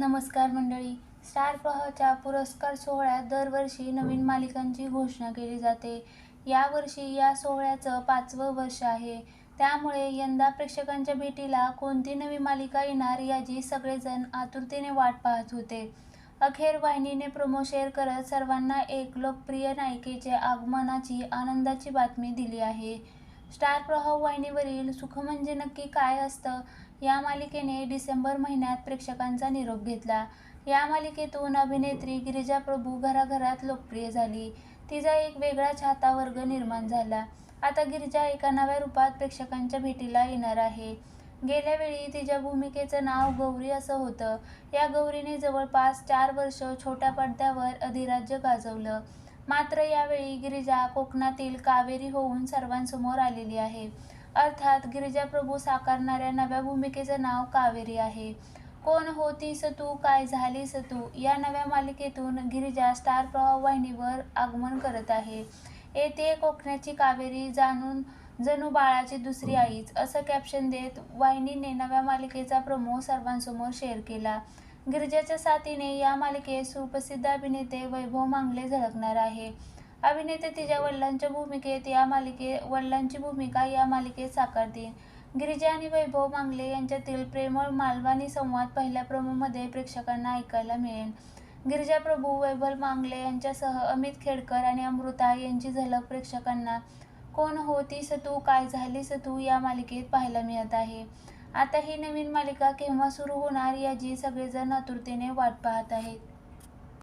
नमस्कार मंडळी. स्टार प्रहच्या पुरस्कार सोहळ्यात दरवर्षी नवीन मालिकांची घोषणा केली जाते. यावर्षी या सोहळ्याचं पाचवं वर्ष आहे. त्यामुळे यंदा प्रेक्षकांच्या भेटीला कोणती नवी मालिका येणार याची सगळेजण आतुरतेने वाट पाहत होते. अखेर वाहिनीने प्रोमो शेअर करत सर्वांना एक लोकप्रिय नायिकेचे आगमनाची आनंदाची बातमी दिली आहे. स्टार प्रवाह वाहिनीवरील सुख म्हणजे नक्की काय असतं? या मालिकेने डिसेंबर महिन्यात प्रेक्षकांचा निरोप घेतला. या मालिकेतून अभिनेत्री गिरिजा प्रभू घराघरात लोकप्रिय झाली. तिचा एक वेगळा चाहता वर्ग निर्माण झाला. आता गिरिजा एका नव्या रूपात प्रेक्षकांच्या भेटीला येणार आहे. गेल्या वेळी तिच्या भूमिकेचं नाव गौरी असं होतं. या गौरीने जवळपास चार वर्ष छोट्या पडद्यावर अधिराज्य गाजवलं. मात्र यावेळी गिरिजा कोकणातील कावेरी होऊन सर्वांसमोर आलेली आहे. अर्थात गिरिजा प्रभू साकारणाऱ्या नव्या भूमिकेचं नाव कावेरी आहे. कोण होतीस तू? काय झालीस तू? या नव्या मालिकेतून गिरिजा स्टार प्रवाह वाहिनीवर आगमन करत आहे. येथे कोकणाची कावेरी जाणून जणू बाळाची दुसरी आईच असं कॅप्शन देत वाहिनीने नव्या मालिकेचा प्रमो सर्वांसमोर शेअर केला. गिरिजाच्या साथीने या मालिकेत सुप्रसिद्ध अभिनेते वैभव मांगले झळकणार आहे. अभिनेते तिच्या वडिलांच्या भूमिकेत या मालिके वडिलांची भूमिका या मालिकेत साकारतील गिरिजा आणि वैभव मांगले यांच्यातील प्रेमळ मालवानी संवाद पहिल्या प्रोमोमध्ये प्रेक्षकांना ऐकायला मिळेल. गिरिजा प्रभू वैभव मांगले यांच्यासह अमित खेडकर आणि अमृता यांची झलक प्रेक्षकांना कोण होतीस तू काय झालीस तू? या मालिकेत पाहायला मिळत आहे. आता ही नवीन मालिका केव्हा सुरू होणार याची सगळेजण आतुरतेने वाट पाहत आहेत.